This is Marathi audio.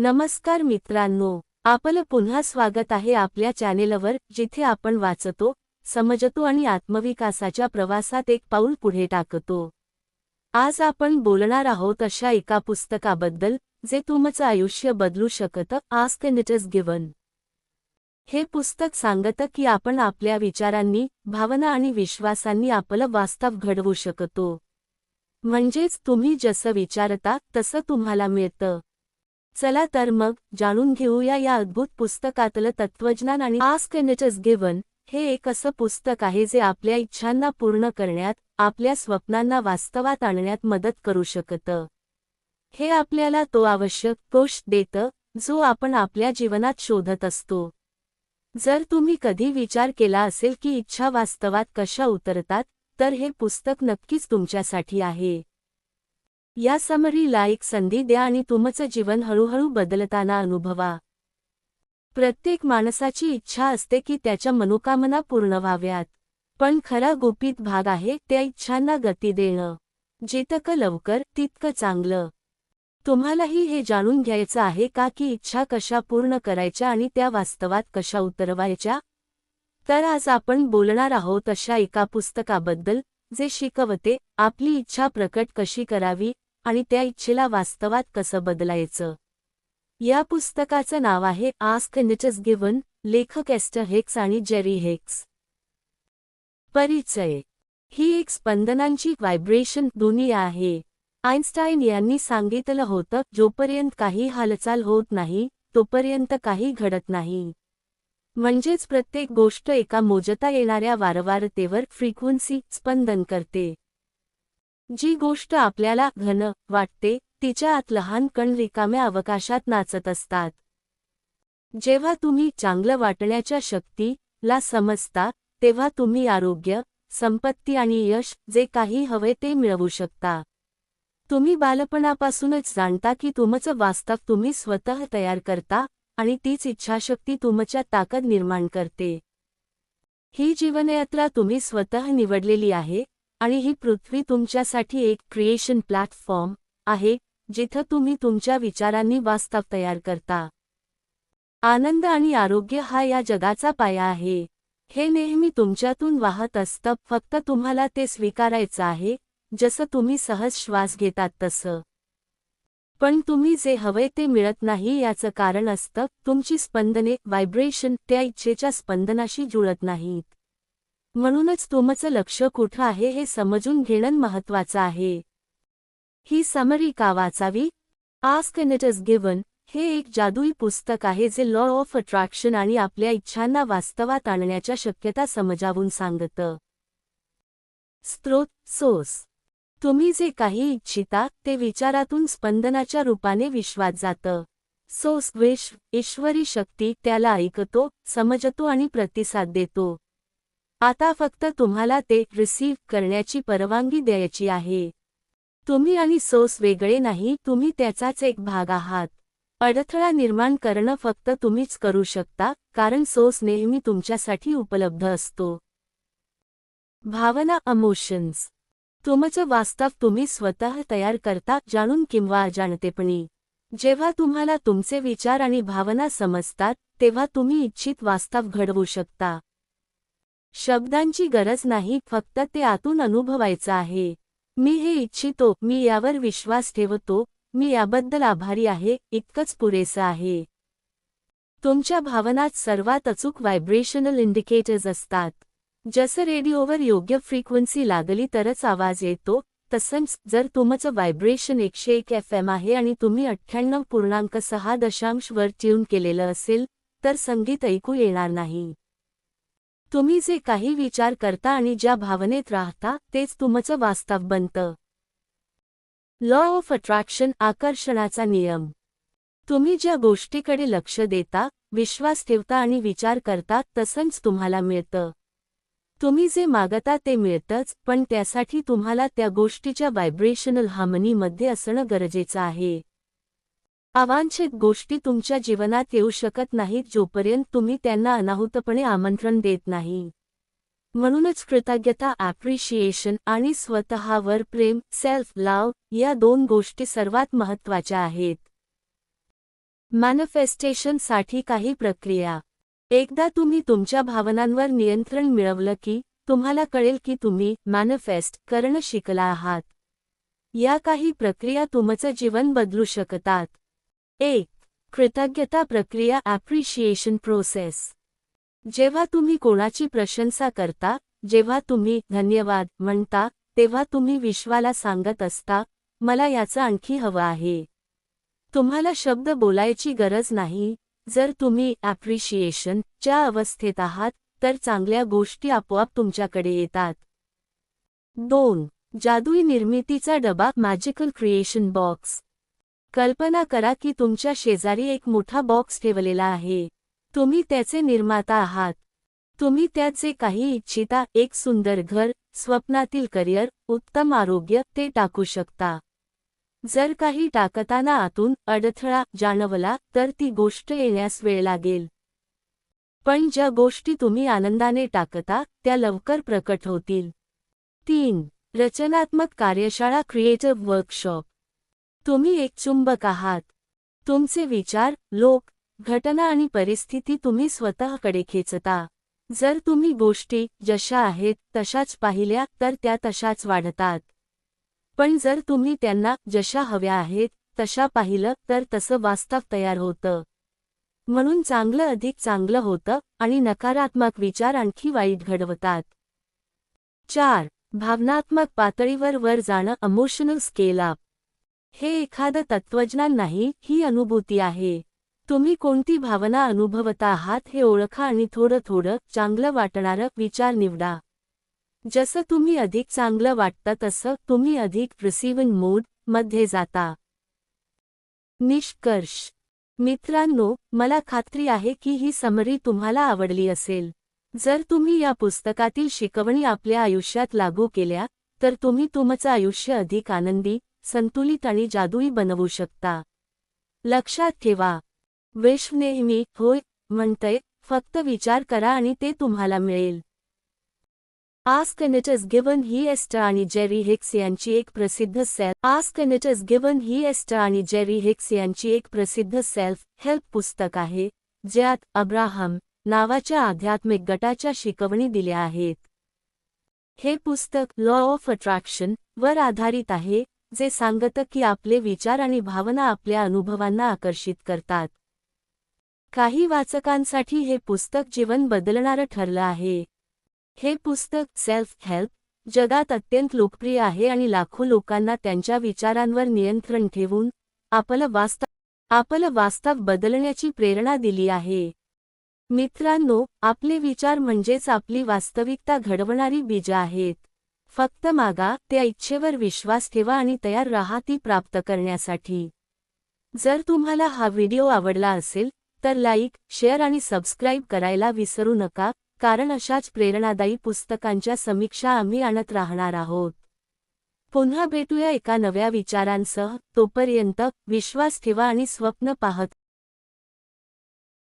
नमस्कार मित्रांनो आपलं पुन्हा स्वागत आहे आपल्या चॅनेलवर जिथे आपण वाचतो समजतो आणि आत्मविकासाच्या प्रवासात एक पाऊल पुढे टाकतो. आज आपण बोलणार आहोत अशा एका पुस्तकाबद्दल जे तुमचं आयुष्य बदलू शकतं ask and it is given हे पुस्तक सांगतं की आपण आपल्या विचारांनी भावना आणि विश्वासांनी आपलं वास्तव घडवू शकतो. म्हणजेच तुम्ही जसं विचारता तसं तुम्हाला मिळतं. चला तर मग जाणून घेऊया या अद्भुत पुस्तकातलं तत्वज्ञान आणि ask and it is given हे एक असं पुस्तक आहे जे आपल्या इच्छांना पूर्ण करण्यात आपल्या स्वप्नांना वास्तवात आणण्यात मदत करू शकतं. हे आपल्याला तो आवश्यक कोश देतं जो आपण आपल्या जीवनात शोधत असतो. जर तुम्ही कधी विचार केला असेल की इच्छा वास्तवात कशा उतरतात तर हे पुस्तक नक्कीच तुमच्यासाठी आहे. या समरीला एक संधी द्या आणि तुमचं जीवन हळूहळू बदलताना अनुभवा. प्रत्येक माणसाची इच्छा असते की त्याच्या मनोकामना पूर्ण व्हाव्यात. पण खरा गोपित भाग आहे त्या इच्छांना गती देणं. जितकं लवकर तितकं चांगलं. तुम्हालाही हे जाणून घ्यायचं आहे का की इच्छा कशा पूर्ण करायच्या आणि त्या वास्तवात कशा उतरवायच्या? तर आज आपण बोलणार आहोत अशा एका पुस्तकाबद्दल जे शिकवते आपली इच्छा प्रकट कशी करावी आणि त्या इच्छेला वास्तवात कसं बदलायचं? या पुस्तकाचं नाव आहे आस्क निचस गिव्हन गिवन लेखक एस्टर हेक्स आणि जेरी हेक्स. परिचय. ही एक स्पंदनांची व्हायब्रेशन दुनिया आहे. आईन्स्टाईन यांनी सांगितलं होतं जोपर्यंत काही हालचाल होत नाही तोपर्यंत काही घडत नाही. म्हणजेच प्रत्येक गोष्ट एका मोजता येणाऱ्या वारंवारतेवर फ्रिक्वन्सी स्पंदन करते. जी गोष्ट आपल्याला घन वाटते तिच्या आत लहान कण रिकाम्या अवकाशात नाचत असतात. जेव्हा तुम्ही चांगलं वाटण्याच्या शक्ती ला समजता तेव्हा तुम्ही आरोग्य संपत्ती आणि यश जे काही हवे ते मिळवू शकता. तुम्ही बालपणापासूनच जाणता की तुमचं वास्तव तुम्ही स्वतः तयार करता आणि तीच इच्छाशक्ती तुमच्या ताकद निर्माण करते. ही जीवनयात्रा तुम्ही स्वतः निवडलेली आहे आणि ही पृथ्वी तुमच्यासाठी एक क्रिएशन प्लॅटफॉर्म आहे जिथं तुम्ही तुमच्या विचारांनी वास्तव तयार करता. आनंद आणि आरोग्य हा या जगाचा पाया आहे. हे नेहमी तुमच्यातून वाहत असतं फक्त तुम्हाला ते स्वीकारायचं आहे जसं तुम्ही सहज श्वास घेतात तसं. पण तुम्ही जे हवे ते मिळत नाही याचं कारण असतं तुमची स्पंदने व्हायब्रेशन त्या इच्छेच्या स्पंदनाशी जुळत नाहीत. म्हणूनच तुमचं लक्ष कुठं आहे हे समजून घेणं महत्वाचं आहे. ही समरी का वाचावी? आस्क इट इज गिवन हे एक जादुई पुस्तक आहे जे लॉ ऑफ अट्रॅक्शन आणि आपल्या इच्छांना वास्तवात आणण्याच्या शक्यता समजावून सांगतं. स्त्रोत सोस तुम्ही जे काही इच्छिता ते विचारातून स्पंदनाच्या रूपाने विश्वात जातं. सोस विश्व ईश्वरी शक्ती त्याला ऐकतो समजतो आणि प्रतिसाद देतो. आता फक्त तुम्हाला ते रिसीव्ह करण्याची परवानगी द्यायची आहे. तुम्ही आणि सोस वेगळे नाही तुम्ही त्याचाच एक भाग आहात. अडथळा निर्माण करणं फक्त तुम्हीच करू शकता कारण सोस नेहमी तुमच्यासाठी उपलब्ध असतो. भावना अमोशन्स तुमचं वास्तव तुम्ही स्वतः तयार करता जाणून किंवा अजाणतेपणी जेव्हा तुम्हाला तुमचे विचार आणि भावना समजतात तेव्हा तुम्ही इच्छित वास्तव घडवू शकता. शब्दांची गरज नाही फक्त ते आतून अनुभवायचं आहे. मी हे इच्छितो मी यावर विश्वास ठेवतो मी याबद्दल आभारी आहे इतकंच पुरेसं आहे. तुमच्या भावनात सर्वात अचूक व्हायब्रेशनल इंडिकेटर्स असतात. जसं रेडिओवर योग्य फ्रिक्वेन्सी लागली तरच आवाज येतो तसंच जर तुमचं व्हायब्रेशन एकशे एक एफ एम आहे आणि तुम्ही अठ्ठ्याण्णव पूर्णांक सहा दशांश वर ट्यून केलेलं असेल तर संगीत ऐकू येणार नाही. तुम्ही जे काही विचार करता आणि ज्या भावनेत राहता तेच तुमचं वास्तव बनतं. लॉ ऑफ अट्रॅक्शन आकर्षणाचा नियम. तुम्ही ज्या गोष्टीकडे लक्ष देता विश्वास ठेवता आणि विचार करता तसंच तुम्हाला मिळतं. तुम्ही जे मागता ते मिळतंच पण त्यासाठी तुम्हाला त्या गोष्टीच्या व्हायब्रेशनल हार्मनीमध्ये असणं गरजेचं आहे. अवांछित गोष्टी तुमच्या जीवनात येऊ शकत नाहीत जोपर्यंत तुम्ही त्यांना अनाहूतपणे आमंत्रण देत नाही. म्हणूनच कृतज्ञता ॲप्रिशिएशन आणि स्वतःवर प्रेम सेल्फ लाव या दोन गोष्टी सर्वात महत्त्वाच्या आहेत. मॅनिफेस्टेशनसाठी काही प्रक्रिया. एकदा तुम्ही तुमच्या भावनांवर नियंत्रण मिळवलं की तुम्हाला कळेल की तुम्ही मॅनिफेस्ट करणं शिकला आहात. या काही प्रक्रिया तुमचं जीवन बदलू शकतात. एक कृतज्ञता प्रक्रिया ॲप्रिशिएशन प्रोसेस जेव्हा तुम्ही कोणाची प्रशंसा करता जेव्हा तुम्ही धन्यवाद म्हणता तेव्हा तुम्ही विश्वाला सांगत असता मला याचं आणखी हवं आहे. तुम्हाला शब्द बोलायची गरज नाही. जर तुम्ही ॲप्रिशिएशन च्या अवस्थेत आहात तर चांगल्या गोष्टी आपोआप तुमच्याकडे येतात. दोन जादुई निर्मितीचा डबा मॅजिकल क्रिएशन बॉक्स कल्पना करा की तुमच्या शेजारी एक मोठा बॉक्स ठेवलेला आहे. तुम्ही त्याचे निर्माता आहात. तुम्ही त्यात जे काही इच्छिता एक सुंदर घर स्वप्नातील करिअर उत्तम आरोग्य ते टाकू शकता. जर काही टाकताना आतून अडथळा जाणवला तर ती गोष्ट येण्यास वेळ लागेल. पण ज्या गोष्टी तुम्ही आनंदाने टाकता त्या लवकर प्रकट होतील. तीन रचनात्मक कार्यशाळा क्रिएटिव्ह वर्कशॉप तुम्ही एक चुंबक आहात. तुमचे विचार लोक घटना आणि परिस्थिती तुम्ही स्वतःकडे खेचता. जर तुम्ही गोष्टी जशा आहेत तशाच पाहिल्या तर त्या तशाच वाढतात. पण जर तुम्ही त्यांना जशा हव्या आहेत तशा पाहिलं तर तसं वास्तव तयार होतं. म्हणून चांगलं अधिक चांगलं होतं आणि नकारात्मक विचार आणखी वाईट घडवतात. चार. भावनात्मक पातळीवर वर जाणं अमोशनल स्केल अप हे एखादं तत्वज्ञान नाही ही अनुभूती आहे. तुम्ही कोणती भावना अनुभवत आहात हे ओळखा आणि थोडं थोडं चांगलं वाटणारं विचार निवडा. जसं तुम्ही अधिक चांगलं वाटतं तसं तुम्ही अधिक रिसिव्हिंग मूडमध्ये जाता. निष्कर्ष. मित्रांनो मला खात्री आहे की ही समरी तुम्हाला आवडली असेल. जर तुम्ही या पुस्तकातील शिकवणी आपल्या आयुष्यात लागू केल्या तर तुम्ही तुमचं आयुष्य अधिक आनंदी संतुलित आणि जादुई बनवू शकता. लक्षात ठेवा. विश्व नेहमी होय म्हणतंय फक्त विचार करा आणि ते तुम्हाला मिळेल. आस्क इज गिव्हन ही एस्टा आणि जेरी हिक्स यांची एक प्रसिद्ध सेल्फ. आस्क इज गिव्हन ही एस्टा आणि जेरी हिक्स यांची एक प्रसिद्ध सेल्फ हेल्प पुस्तक आहे ज्यात अब्राहम नावाच्या आध्यात्मिक गटाच्या शिकवणी दिल्या आहेत. हे पुस्तक लॉ ऑफ अट्रॅक्शन वर आधारित आहे जे सांगतं की आपले विचार आणि भावना आपल्या अनुभवांना आकर्षित करतात. काही वाचकांसाठी हे पुस्तक जीवन बदलणारं ठरलं आहे. हे पुस्तक सेल्फ हेल्प जगात अत्यंत लोकप्रिय आहे आणि लाखो लोकांना त्यांच्या विचारांवर नियंत्रण ठेवून आपलं वास्तव आपलं वास्तव बदलण्याची प्रेरणा दिली आहे. मित्रांनो आपले विचार म्हणजेच आपली वास्तविकता घडवणारी बीज आहेत. फक्त मागा त्या इच्छेवर विश्वास ठेवा आणि तयार राहा ती प्राप्त करण्यासाठी. जर तुम्हाला हा व्हिडिओ आवडला असेल तर लाईक शेअर आणि सबस्क्राईब करायला विसरू नका कारण अशाच प्रेरणादायी पुस्तकांच्या समीक्षा आम्ही आणत राहणार आहोत. पुन्हा भेटूया एका नव्या विचारांसह तोपर्यंत विश्वास ठेवा आणि स्वप्न पाहत